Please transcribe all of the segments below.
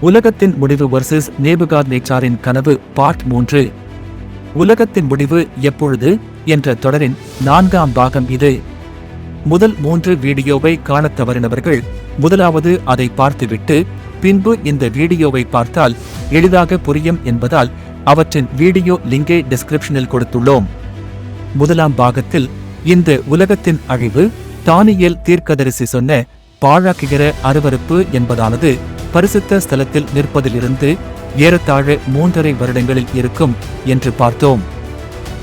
உலகத்தின் முடிவு வர்சஸ் நேபுகாத் நேச்சாரின் கனவு பார்ட் மூன்று. உலகத்தின் முடிவு எப்பொழுது என்ற தொடரின் நான்காம் பாகம் இது. முதல் மூன்று வீடியோவை காணத் தவறினவர்கள் முதலாவது அதை பார்த்துவிட்டு பின்பு இந்த வீடியோவை பார்த்தால் எளிதாக புரியும் என்பதால் அவற்றின் வீடியோ லிங்கை டிஸ்கிரிப்ஷனில் கொடுத்துள்ளோம். முதலாம் பாகத்தில் இந்த உலகத்தின் அழிவு தானியல் தீர்க்கதரிசி சொன்ன பாழாக்குகிற அருவருப்பு என்பதானது. பரிசுத்த ஸ்தலத்தில் நிற்பதிலிருந்து ஏறத்தாழ மூன்றரை வருடங்களில் இருக்கும் என்று பார்த்தோம்.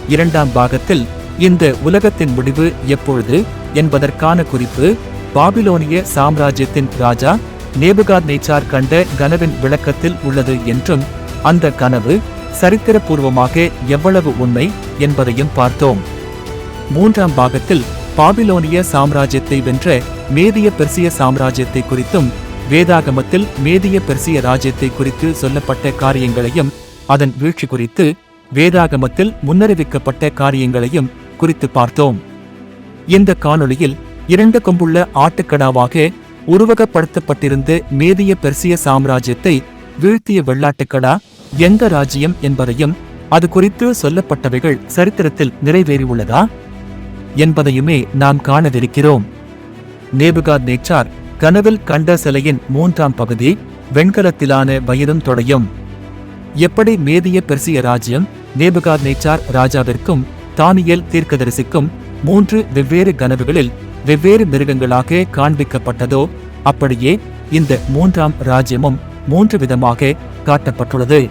இரண்டாம் பாகத்தில் இந்த உலகத்தின் முடிவு எப்பொழுது என்பதற்கான குறிப்பு பாபிலோனிய சாம்ராஜ்யத்தின் ராஜா நேபுகாத் நேச்சார் கண்ட கனவின் விளக்கத்தில் உள்ளது என்றும் அந்த கனவு சரித்திரபூர்வமாக எவ்வளவு உண்மை என்பதையும் பார்த்தோம். மூன்றாம் பாகத்தில் பாபிலோனிய சாம்ராஜ்யத்தை வென்ற மேதிய பெர்சிய சாம்ராஜ்யத்தை குறித்தும் வேதாகமத்தில் மேதிய பெர்சிய ராஜ்யத்தை குறித்து சொல்லப்பட்ட காரியங்களையும் அதன் வீழ்ச்சி குறித்து வேதாகமத்தில் முன்னறிவிக்கப்பட்ட காரியங்களையும் குறித்து பார்த்தோம். இந்த காணொளியில் இரண்டு கொம்புள்ள ஆட்டுக்கடாவாக உருவகப்படுத்தப்பட்டிருந்த மேதிய பெர்சிய சாம்ராஜ்யத்தை வீழ்த்திய வெள்ளாட்டுக்கடா எந்த ராஜ்யம் என்பதையும் அது குறித்து சொல்லப்பட்டவைகள் சரித்திரத்தில் நிறைவேறியுள்ளதா என்பதையுமே நாம் காணவிருக்கிறோம். நேபுகாத் நேச்சார் கனவில் கண்ட சிலையின் மூன்றாம் பகுதி வெண்கலத்திலான வயிறும் தொடையும். எப்படி மேதிய பெர்சிய ராஜ்யம் நேபுகாத் நேச்சார் ராஜாவிற்கும் தானியல் தீர்க்கதரிசிக்கும் மூன்று வெவ்வேறு கனவுகளில் வெவ்வேறு மிருகங்களாக காண்பிக்கப்பட்டதோ அப்படியே இந்த மூன்றாம் ராஜ்யமும் மூன்று விதமாக காட்டப்பட்டுள்ளது.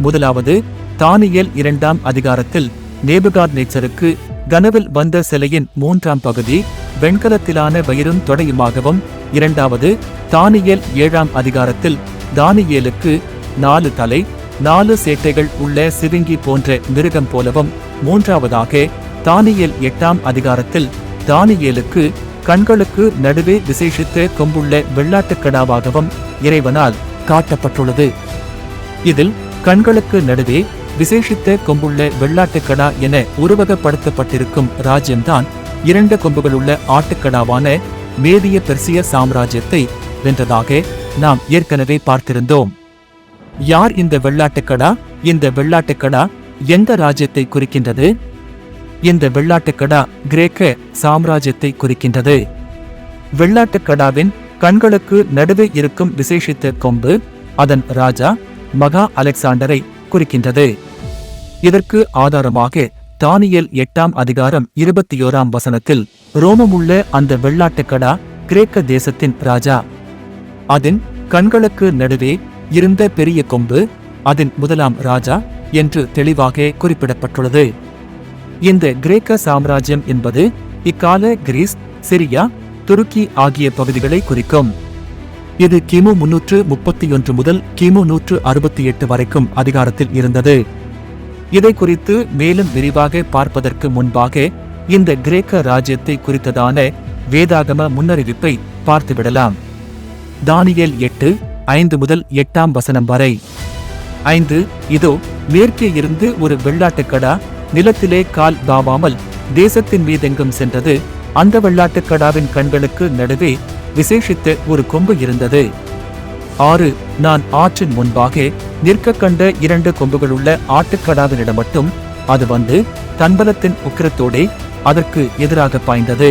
முதலாவது தானியல் இரண்டாம் அதிகாரத்தில் நேபுகாத் நேச்சருக்கு கனவில் வந்த சிலையின் மூன்றாம் பகுதி வெண்கலத்திலான வயிறும் தொடையுமாகவும் இரண்டாவது தானியல் ஏழாம் அதிகாரத்தில் தானியேலுக்கு நாலு தலை நாலு சேட்டைகள் உள்ள சிவிங்கி போன்ற மிருகம் போலவும் மூன்றாவதாக தானியேல் எட்டாம் அதிகாரத்தில் தானியேலுக்கு கண்களுக்கு நடுவே விசேஷித்த கொம்புள்ள வெள்ளாட்டுக்கடாவாகவும் இறைவனால் காட்டப்பட்டுள்ளது. இதில் கண்களுக்கு நடுவே விசேஷித்த கொம்புள்ள வெள்ளாட்டுக்கடா என உருவகப்படுத்தப்பட்டிருக்கும் ராஜ்யம்தான் இரண்டு கொம்புகளுள்ள ஆட்டுக்கடாவான மேதிய பெர்சிய சாம்ராஜ்யத்தை வென்றதாக நாம் ஏற்கனவே பார்த்திருந்தோம். யார் இந்த வெள்ளாட்டுக்கடா? இந்த வெள்ளாட்டுக்கடா எந்த ராஜ்யத்தை குறிக்கின்றது? இந்த வெள்ளாட்டுக்கடா கிரேக்க சாம்ராஜ்யத்தை குறிக்கின்றது. வெள்ளாட்டுக்கடாவின் கண்களுக்கு நடுவே இருக்கும் விசேஷித்த கொம்பு அதன் ராஜா மகா அலெக்சாண்டரை குறிக்கின்றது. இதற்கு ஆதாரமாக தானியல் எட்டாம் அதிகாரம் இருபத்தி ஓராம் வசனத்தில் ரோமமுள்ள அந்த வெள்ளாட்டுக்கடா கிரேக்க தேசத்தின் ராஜா. அதன் கண்களுக்கு நடுவே இருந்த பெரிய கொம்பு அதன் முதலாம் ராஜா என்று தெளிவாக குறிப்பிடப்பட்டுள்ளது. இந்த கிரேக்க சாம்ராஜ்யம் என்பது இக்கால கிரீஸ் சிரியா துருக்கி ஆகிய பகுதிகளை குறிக்கும். இது கிமு முன்னூற்று முப்பத்தி ஒன்று முதல் கிமு நூற்று அறுபத்தி எட்டு வரைக்கும் அதிகாரத்தில் இருந்தது. இதை குறித்து மேலும் விரிவாக பார்ப்பதற்கு முன்பாக இந்த கிரேக்க ராஜ்யத்தை குறித்ததான வேதாகம முன்னறிவிப்பை பார்த்துவிடலாம். தானியேல் எட்டு ஐந்து முதல் எட்டாம் வசனம் வரை. ஐந்து இதோ மேற்கே இருந்து ஒரு வெள்ளாட்டுக்கடா நிலத்திலே கால் தாவாமல் தேசத்தின் மீதெங்கும் சென்றது. அந்த வெள்ளாட்டுக்கடாவின் கண்களுக்கு நடுவே விசேஷித்த ஒரு கொம்பு இருந்தது. ஆறு நான் ஆற்றின் முன்பாக நிற்க கண்ட இரண்டு கொம்புகளுள்ள ஆட்டுக்கடாவினிடம் மட்டும் அது வந்து தன்பலத்தின் உக்கிரத்தோடே அதற்கு எதிராக பாய்ந்தது.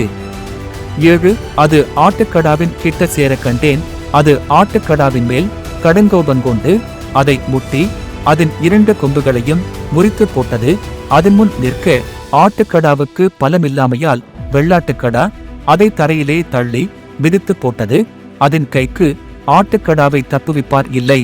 ஏழு அது ஆட்டுக்கடாவின் கிட்ட சேர கண்டேன். அது ஆட்டுக்கடாவின் மேல் கடுங்கோபம் கொண்டு அதை முட்டி அதன் இரண்டு கொம்புகளையும் முறித்து போட்டது. அதன் முன் நிற்க ஆட்டுக்கடாவுக்கு பலமில்லாமையால் வெள்ளாட்டுக்கடா அதை தரையிலே தள்ளி மிதித்து போட்டது. அதன் கைக்கு ஆட்டுக்கடாவை தப்புவிப்பார் இல்லை.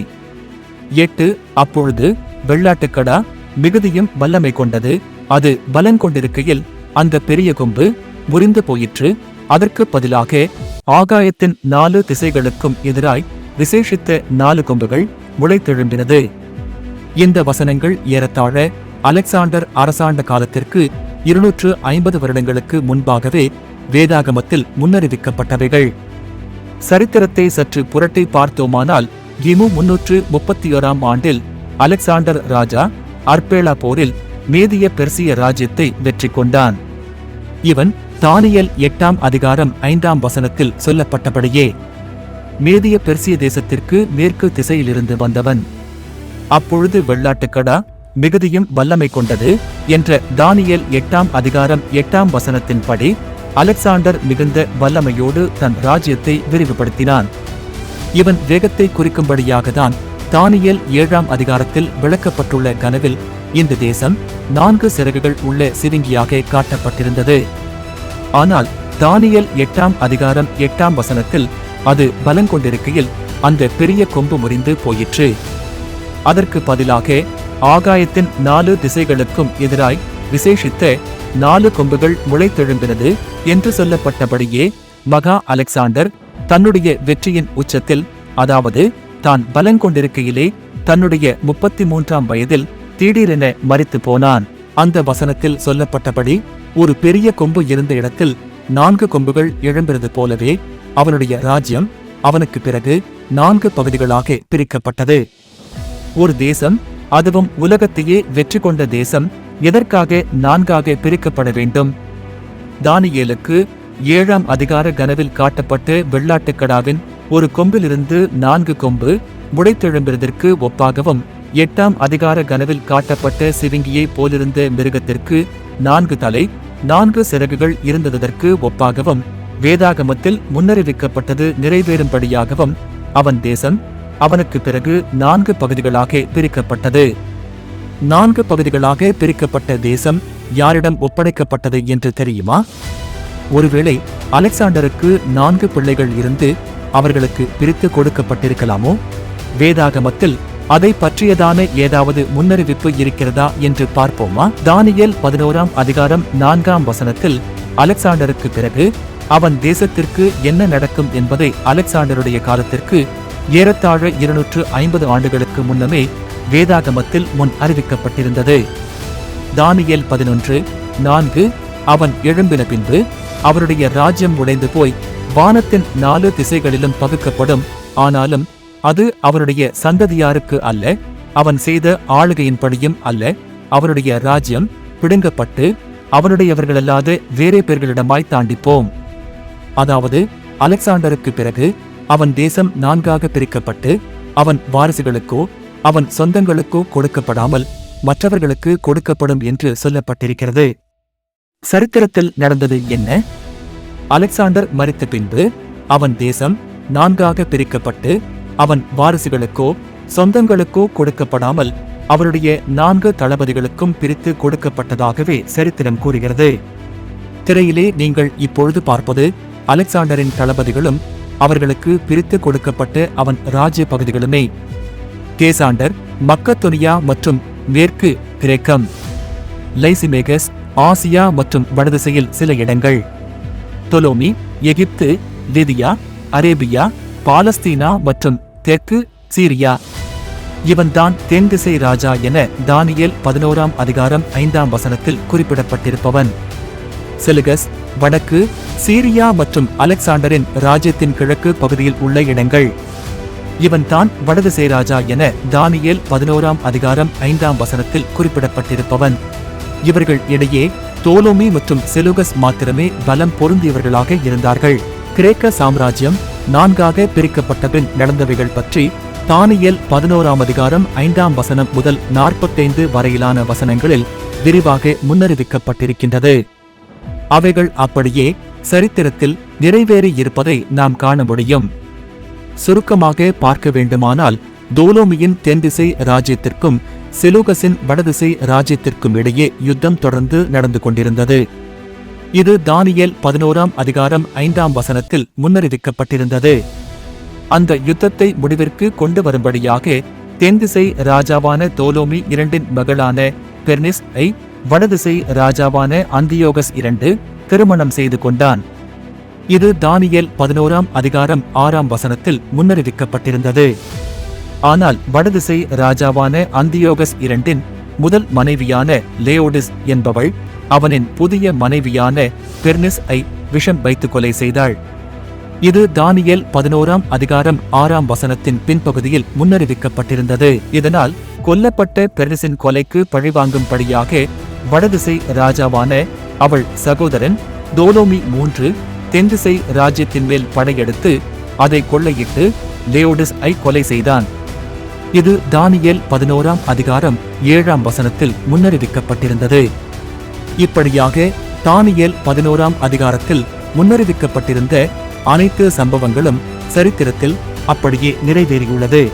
எட்டு அப்பொழுது வெள்ளாட்டுக்கடா மிகுதியும் வல்லமை கொண்டது. அது பலன் கொண்டிருக்கையில் அந்த பெரிய கொம்பு முறிந்து போயிற்று. அதற்கு பதிலாக ஆகாயத்தின் நாலு திசைகளுக்கும் எதிராய் விசேஷித்த நாலு கொம்புகள் முளைத்தெழும்பினது. இந்த வசனங்கள் ஏறத்தாழ அலெக்சாண்டர் அரசாண்ட காலத்திற்கு இருநூற்று ஐம்பது வருடங்களுக்கு முன்பாகவே வேதாகமத்தில் முன்னறிவிக்கப்பட்டவைகள். சரித்திரத்தை சற்று புரட்டி பார்த்தோமானால் கிமு முன்னூற்று முப்பத்தி ஓராம் ஆண்டில் அலெக்சாண்டர் ராஜா அர்பேலா போரில் மேதிய பெர்சிய ராஜ்யத்தை வெற்றி கொண்டான். இவன் தானியல் எட்டாம் அதிகாரம் ஐந்தாம் வசனத்தில் சொல்லப்பட்டபடியே மேதிய பெர்சிய தேசத்திற்கு மேற்கு திசையிலிருந்து வந்தவன். அப்பொழுது வெள்ளாட்டுக்கடா மிகுதியும் வல்லமை கொண்டது என்ற தானியல் எட்டாம் அதிகாரம் எட்டாம் வசனத்தின்படி அலெக்சாண்டர் மிகுந்த வல்லமையோடு தன் ராஜ்யத்தை விரிவுபடுத்தினான். இவன் வேகத்தை குறிக்கும்படியாகத்தான் தானியல் ஏழாம் அதிகாரத்தில் விளக்கப்பட்டுள்ள கனவில் இந்த தேசம் நான்கு சிறகுகள் உள்ள சிவிங்கியாக காட்டப்பட்டிருந்தது. ஆனால் தானியல் எட்டாம் அதிகாரம் எட்டாம் வசனத்தில் அது பலங்கொண்டிருக்கையில் அந்த பெரிய கொம்பு முறிந்து போயிற்று. அதற்கு பதிலாக ஆகாயத்தின் நாலு திசைகளுக்கும் எதிராய் விசேஷித்த நாலு கொம்புகள் முளைத்தெழும்பினது என்று சொல்லப்பட்டபடியே மகா அலெக்சாண்டர் தன்னுடைய வெற்றியின் உச்சத்தில் அதாவது தான் பலங்கொண்டிருக்கையிலே தன்னுடைய முப்பத்தி மூன்றாம் வயதில் திடீரென மறித்து போனான். அந்த வசனத்தில் சொல்லப்பட்டபடி ஒரு பெரிய கொம்பு இருந்த இடத்தில் நான்கு கொம்புகள் எழும்பினது போலவே அவனுடைய ராஜ்யம் அவனுக்கு பிறகு நான்கு பகுதிகளாக பிரிக்கப்பட்டது. ஒரு தேசம் அதுவும் உலகத்தையே வெற்றி கொண்ட தேசம் எதற்காக நான்காக பிரிக்கப்பட வேண்டும்? தானியேலுக்கு ஏழாம் அதிகார கனவில் காட்டப்பட்ட வெள்ளாட்டுக்கடாவின் ஒரு கொம்பிலிருந்து நான்கு கொம்பு முளைத்தெழும்பிறதற்கு ஒப்பாகவும் எட்டாம் அதிகார கனவில் காட்டப்பட்ட சிவிங்கியை போலிருந்த மிருகத்திற்கு நான்கு தலை நான்கு சிறகுகள் இருந்ததற்கு ஒப்பாகவும் வேதாகமத்தில் முன்னறிவிக்கப்பட்டது நிறைவேறும்படியாகவும் அவன் தேசம் அவனுக்கு பிறகு நான்கு பகுதிகளாக பிரிக்கப்பட்டது. நான்கு பகுதிகளாக பிரிக்கப்பட்ட தேசம் யாரிடம் ஒப்படைக்கப்பட்டது என்று தெரியுமா? ஒருவேளை அலெக்சாண்டருக்கு நான்கு பிள்ளைகள் இருந்து அவர்களுக்கு பிரித்து கொடுக்கப்பட்டிருக்கலாமோ? வேதாகமத்தில் அதை பற்றியதான ஏதாவது முன்னறிவிப்பு இருக்கிறதா என்று பார்ப்போமா? தானியல் பதினோராம் அதிகாரம் நான்காம் வசனத்தில் அலெக்சாண்டருக்கு பிறகு அவன் தேசத்திற்கு என்ன நடக்கும் என்பதை அலெக்சாண்டருடைய காலத்திற்கு ஏறத்தாழ இருநூற்று ஐம்பது ஆண்டுகளுக்கு முன்னமே வேதாகமத்தில் முன் அறிவிக்கப்பட்டிருந்தது. தானியல் பதினொன்று நான்கு அவன் எழும்பின பின்பு அவருடைய ராஜ்யம் உடைந்து போய் வானத்தின் நாலு திசைகளிலும் பகுக்கப்படும். ஆனாலும் அது அவருடைய சந்ததியாருக்கு அல்ல அவன் செய்த ஆளுகையின்படியும் அல்ல அவருடைய ராஜ்யம் பிடுங்கப்பட்டு அவனுடையவர்களல்லாத வேறே பேர்களிடமாய் தாண்டிப்போம். அதாவது அலெக்சாண்டருக்கு பிறகு அவன் தேசம் நான்காக பிரிக்கப்பட்டு அவன் வாரிசுகளுக்கோ அவன் சொந்தங்களுக்கோ கொடுக்கப்படாமல் மற்றவர்களுக்கு கொடுக்கப்படும் என்று சொல்லப்பட்டிருக்கிறது. சரித்திரத்தில் நடந்தது என்ன? அலெக்சாண்டர் மறித்த பின்பு அவன் தேசம் நான்காக பிரிக்கப்பட்டு அவன் வாரிசுகளுக்கோ சொந்தங்களுக்கோ கொடுக்கப்படாமல் அவருடைய நான்கு தளபதிகளுக்கும் பிரித்து கொடுக்கப்பட்டதாகவே சரித்திரம் கூறுகிறது. திரையிலே நீங்கள் இப்பொழுது பார்ப்பது அலெக்சாண்டரின் தளபதிகளும் அவர்களுக்கு பிரித்து கொடுக்கப்பட்ட அவன் ராஜ்ய பகுதிகளுமே. கேசாண்டர் மக்கத்தொனியா மற்றும் மேற்கு கிரேக்கம். லைசிமேகஸ் ஆசியா மற்றும் வடதிசையில் சில இடங்கள். தொலோமி எகிப்து லிதியா அரேபியா பாலஸ்தீனா மற்றும் தெற்கு சீரியா. இவன்தான் தென்திசை ராஜா என தானியேல் பதினோராம் அதிகாரம் ஐந்தாம் வசனத்தில் குறிப்பிடப்பட்டிருப்பவன். செலுகஸ் வடக்கு சீரியா மற்றும் அலெக்சாண்டரின் ராஜ்யத்தின் கிழக்கு பகுதியில் உள்ள இடங்கள். இவன் தான் வடதிசை ராஜா என தானியேல் பதினோராம் அதிகாரம் ஐந்தாம் வசனத்தில் குறிப்பிடப்பட்டிருப்பவன். இவர்கள் இடையே தோலோமி மற்றும் செலுகஸ் மாத்திரமே பலம் பொருந்தியவர்களாக இருந்தார்கள். கிரேக்க சாம்ராஜ்யம் நான்காக பிரிக்கப்பட்டபின் நடந்தவைகள் பற்றி தானியேல் பதினோராம் அதிகாரம் ஐந்தாம் வசனம் முதல் நாற்பத்தைந்து வரையிலான வசனங்களில் விரிவாக முன்னறிவிக்கப்பட்டிருக்கின்றது. அவைகள் அப்படியே சரித்திரத்தில் நிறைவேறி இருப்பதை நாம் காண முடியும். சுருக்கமாக பார்க்க வேண்டுமானால் தோலோமியின் தென்திசை ராஜ்யத்திற்கும் செலூகஸின் வடதிசை ராஜ்யத்திற்கும் இடையே யுத்தம் தொடர்ந்து நடந்து கொண்டிருந்தது. இது தானியல் பதினோராம் அதிகாரம் ஐந்தாம் வசனத்தில் முன்னறிவிக்கப்பட்டிருந்தது. அந்த யுத்தத்தை முடிவிற்கு கொண்டு வரும்படியாக தென்திசை ராஜாவான தோலோமி இரண்டின் மகளான பெர்னிஸ் ஐ வடதிசை ராஜாவான அந்தியோகஸ் இரண்டு திருமணம் செய்து கொண்டான். இது தானியல் பதினோராம் அதிகாரம் ஆறாம் வசனத்தில் முன்னறிவிக்கப்பட்டிருந்தது. ஆனால் வடதிசை ராஜாவான அந்தியோகஸ் இரண்டின் முதல் மனைவியான லேயோடிஸ் என்பவள் அவனின் புதிய மனைவியான பெர்னிஸ் ஐ விஷம் வைத்து கொலை செய்தாள். இது தானியல் பதினோராம் அதிகாரம் ஆறாம் வசனத்தின் பின்பகுதியில் முன்னறிவிக்கப்பட்டிருந்தது. இதனால் கொல்லப்பட்ட பெர்னிஸின் கொலைக்கு பழிவாங்கும்படியாக வடதிசை ராஜாவான அவள் சகோதரன் தோலோமி மூன்று தென்திசை ராஜ்யத்தின் மேல் படையெடுத்து அதை கொள்ளையிட்டு லேயோடிஸ் ஐ கொலை செய்தான். இது தானியேல் பதினோராம் அதிகாரம் ஏழாம் வசனத்தில் முன்னறிவிக்கப்பட்டிருந்தது. இப்படியாக தானியேல் பதினோராம் அதிகாரத்தில் முன்னறிவிக்கப்பட்டிருந்த அனைத்து சம்பவங்களும் சரித்திரத்தில் அப்படியே நிறைவேறியுள்ளது.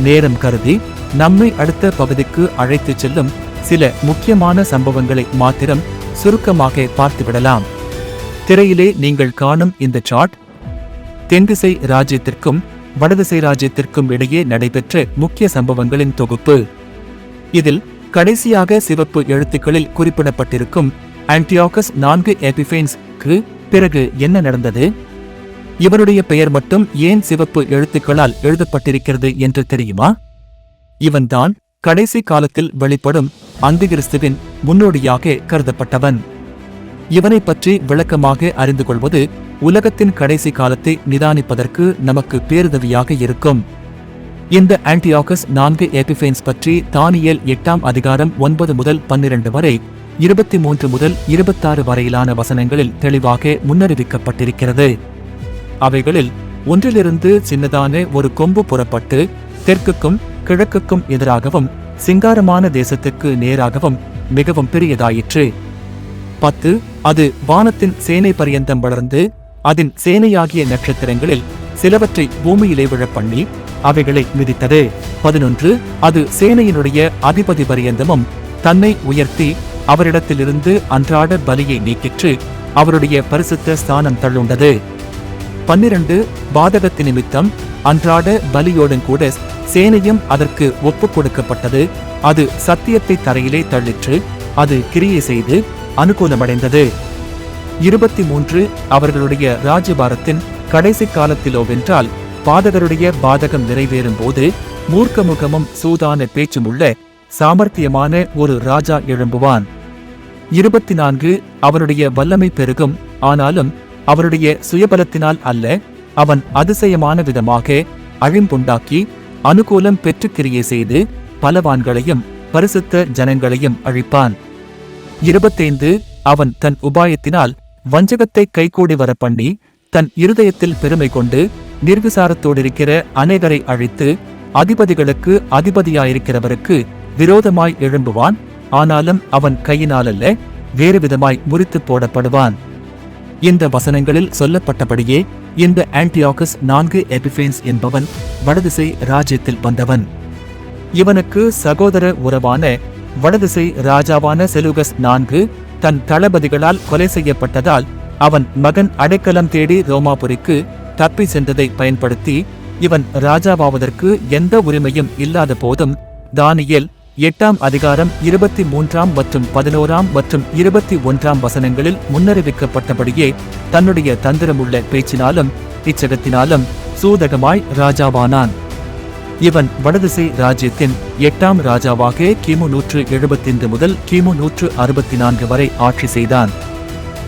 நேரம் கருதி நம்மை அடுத்த பகுதிக்கு அழைத்துச் செல்லும் சில முக்கியமான சம்பவங்களை மாத்திரம் சுருக்கமாக பார்த்துவிடலாம். திரையிலே நீங்கள் காணும் இந்த சார்ட் தென்திசை ராஜ்யத்திற்கும் வடதிசை ராஜ்யத்திற்கும் இடையே நடைபெற்ற முக்கிய சம்பவங்களின் தொகுப்பு. இதில் கடைசியாக சிவப்பு எழுத்துக்களில் குறிப்பிடப்பட்டிருக்கும் ஆன்டியோகஸ் நான்கு எபிஃபைன்ஸ்க்கு பிறகு என்ன நடந்தது? இவருடைய பெயர் மட்டும் ஏன் சிவப்பு எழுத்துக்களால் எழுதப்பட்டிருக்கிறது என்று தெரியுமா? இவன்தான் கடைசி காலத்தில் வெளிப்படும் அந்திகிறிஸ்துவின் முன்னோடியாக கருதப்பட்டவன். இவனை பற்றி விளக்கமாக அறிந்து கொள்வது உலகத்தின் கடைசி காலத்தை நிதானிப்பதற்கு நமக்கு பேருதவியாக இருக்கும். இந்த ஆன்டியாகஸ் நான்கு எபிஃபைன்ஸ் பற்றி தானியல் எட்டாம் அதிகாரம் ஒன்பது முதல் பன்னிரண்டு வரை இருபத்தி மூன்று முதல் இருபத்தாறு வரையிலான வசனங்களில் தெளிவாக முன்னறிவிக்கப்பட்டிருக்கிறது. அவைகளில் ஒன்றிலிருந்து சின்னதான ஒரு கொம்பு புறப்பட்டு தெற்குக்கும் கிழக்குக்கும் எதிராகவும் சிங்காரமான தேசத்துக்கு நேராகவும் மிகவும் பெரியதாயிற்று. பத்து அது வானத்தின் சேனை பரியந்தம் வளர்ந்து அதன் சேனையாகிய நட்சத்திரங்களில் சிலவற்றை பூமியிலே விழப்பண்ணி அவைகளை மிதித்தது. பதினொன்று அது சேனையினுடைய அதிபதி பரியந்தமும் தன்னை உயர்த்தி அவரிடத்திலிருந்து அன்றாட பலியை நீக்கிற்று அவருடைய பரிசுத்த ஸ்தானம் தள்ளுண்டது. பன்னிரண்டு பாதகத்து நிமித்தம் அன்றாட பலியோடும் கூட சேனையும் அதற்கு ஒப்புக் கொடுக்கப்பட்டது அது சத்தியத்தை தரையிலே தள்ளிற்று அது கிரியை செய்து அனுகூலமடைந்தது. இருபத்தி மூன்று அவர்களுடைய ராஜபாரத்தின் கடைசி காலத்திலோவென்றால் பாதகருடைய பாதகம் நிறைவேறும் போது மூர்க்கமுகமும் சூதான பேச்சும் உள்ள சாமர்த்தியமான ஒரு ராஜா எழும்புவான். இருபத்தி நான்கு அவனுடைய வல்லமை பெருகும் ஆனாலும் அவருடைய சுயபலத்தினால் அல்ல அவன் அதிசயமான விதமாக அழிம்புண்டாக்கி அனுகூலம் பெற்று கிரியை செய்து பலவான்களையும் பரிசுத்த ஜனங்களையும் அழிப்பான். இருபத்தைந்து அவன் தன் உபாயத்தினால் வஞ்சகத்தை கைகூடி வர பண்ணி தன் இருதயத்தில் பெருமை கொண்டு நிர்விசாரத்தோடிருக்கிற அநேகரை அழித்து அதிபதிகளுக்கு அதிபதியாயிருக்கிறவருக்கு விரோதமாய் எழும்புவான். ஆனாலும் அவன் கையினாலல்ல வேறு விதமாய் முறித்து போடப்படுவான். இந்த வசனங்களில் சொல்லப்பட்டபடியே இந்த ஆன்டியாகஸ் நான்கு எபிஃபேன்ஸ் என்பவன் வடதிசை ராஜ்யத்தில் வந்தவன். இவனுக்கு சகோதர உறவான வடதிசை ராஜாவான செலுகஸ் நான்கு தன் தளபதிகளால் கொலை செய்யப்பட்டதால் அவன் மகன் அடைக்கலம் தேடி ரோமாபுரிக்கு தப்பி சென்றதை பயன்படுத்தி இவன் ராஜாவாவதற்கு எந்த உரிமையும் இல்லாத போதும் தானியல் எட்டாம் அதிகாரம் இருபத்தி மூன்றாம் மற்றும் பதினோராம் மற்றும் இருபத்தி ஒன்றாம் வசனங்களில் முன்னறிவிக்கப்பட்டபடியே தன்னுடைய தந்திரமுள்ள பேச்சினாலும் இச்சகத்தினாலும் சூதகமாய் ராஜாவானான். இவன் வடதிசை ராஜ்யத்தின் எட்டாம் ராஜாவாக கிமு நூற்று எழுபத்தைந்து முதல் கிமு நூற்று அறுபத்தி நான்கு வரை ஆட்சி செய்தான்.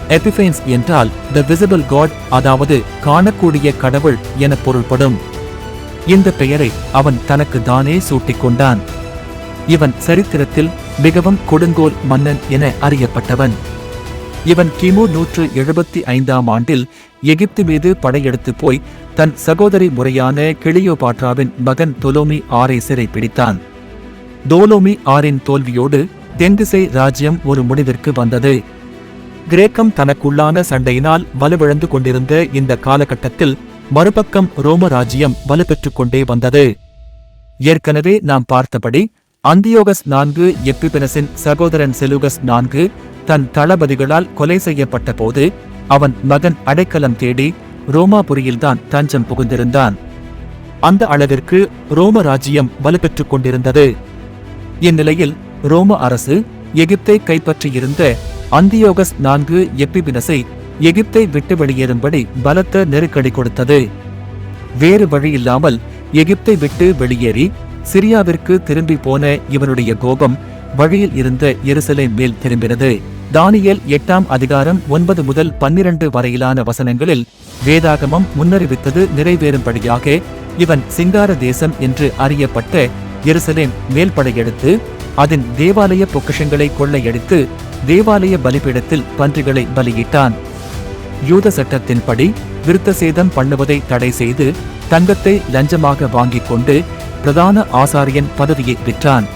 எபிஃபைன்ஸ் என்றால் த விசிபிள் காட் அதாவது காணக்கூடிய கடவுள் என பொருள்படும். இந்த பெயரை அவன் தனக்கு தானே சூட்டிக் கொண்டான். இவன் சரித்திரத்தில் மிகவும் கொடுங்கோல் மன்னன் என அறியப்பட்டவன். இவன் கிமு நூற்று எழுபத்தி ஐந்தாம் ஆண்டில் எகிப்து மீது படையெடுத்து போய் தன் சகோதரி முறையான கிளியோபாட்ராவின் மகன் தொலோமி ஆரை சிறை பிடித்தான். தோலோமி ஆரின் தோல்வியோடு தென்திசை ராஜ்யம் ஒரு முடிவிற்கு வந்தது. கிரேக்கம் தனக்குள்ளான சண்டையினால் வலுவிழந்து கொண்டிருந்த இந்த காலகட்டத்தில் மறுபக்கம் ரோம ராஜ்யம் வலுப்பெற்றுக் கொண்டே வந்தது. ஏற்கனவே நாம் பார்த்தபடி அந்தியோகஸ் நான்கு எப்பிபெனஸின் சகோதரன் செலுகஸ் நான்கு தன் தளபதிகளால் கொலை செய்யப்பட்ட போது அவன் மகன் அடைக்கலம் தேடி ரோமாபுரியில்தான் தஞ்சம் புகுந்திருந்தான். அந்த அளவிற்கு ரோம ராஜ்யம் வலுப்பெற்றுக் கொண்டிருந்தது. இந்நிலையில் ரோம அரசு எகிப்தை கைப்பற்றியிருந்த அந்தியோகஸ் நான்கு எப்பிபினஸை எகிப்தை விட்டு வெளியேறும்படி பலத்த நெருக்கடி கொடுத்தது. வேறு வழியில்லாமல் எகிப்தை விட்டு வெளியேறி சிரியாவிற்கு திரும்பி போன இவனுடைய கோபம் வழியில் இருந்த எருசலேம் மேல் திரும்பினது. தானியல் எட்டாம் அதிகாரம் ஒன்பது முதல் பன்னிரண்டு வரையிலான வசனங்களில் வேதாகமம் முன்னறிவித்தது நிறைவேறும்படியாக இவன் சிங்கார தேசம் என்று அறியப்பட்ட எருசலேம் மேல் படையெடுத்து அதன் தேவாலய பொக்கிஷங்களை கொள்ளையடித்து தேவாலய பலிபீடத்தில் பன்றிகளை பலியிட்டான். யூத சட்டத்தின்படி விருத்த சேதம் பண்ணுவதை தடை செய்து தங்கத்தை லஞ்சமாக வாங்கிக் கொண்டு பிரதான ஆசாரியன் பதவியை பெற்றான்.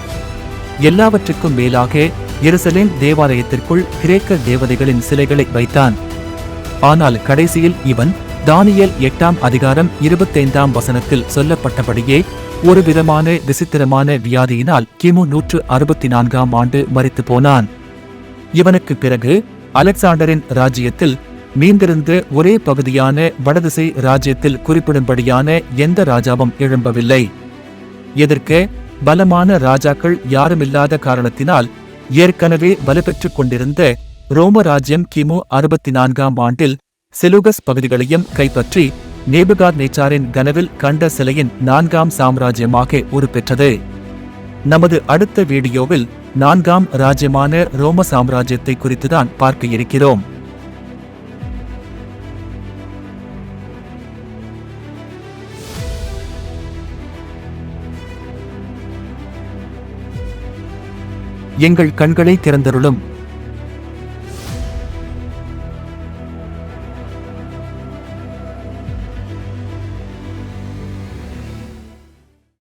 எல்லாவற்றுக்கும் மேலாக எருசலேம் தேவாலயத்திற்குள் கிரேக்க தேவதைகளின் சிலைகளை வைத்தான். ஆனால் கடைசியில் இவன் தானியல் எட்டாம் அதிகாரம் இருபத்தைந்தாம் வசனத்தில் சொல்லப்பட்டபடியே ஒரு விதமான விசித்திரமான வியாதியினால் கிமு நூற்று அறுபத்தி நான்காம் ஆண்டு மறித்து போனான். இவனுக்கு பிறகு அலெக்சாண்டரின் ராஜ்யத்தில் மீந்திருந்த ஒரே பகுதியான வடதிசை ராஜ்யத்தில் குறிப்பிடும்படியான எந்த ராஜாவும் எழும்பவில்லை. எதிர்க்க பலமான ராஜாக்கள் யாருமில்லாத காரணத்தினால் ஏற்கனவே வலுப்பெற்றுக் கொண்டிருந்த ரோம ராஜ்யம் கிமு அறுபத்தி நான்காம் ஆண்டில் செலுகஸ் பகுதிகளையும் கைப்பற்றி நேபுகாத் நேச்சாரின் கனவில் கண்ட சிலையின் நான்காம் சாம்ராஜ்யமாக உருப்பெற்றது. நமது அடுத்த வீடியோவில் நான்காம் ராஜ்யமான ரோம சாம்ராஜ்யத்தை குறித்துதான் பார்க்க இருக்கிறோம். எங்கள் கண்களை திறந்தருளும்.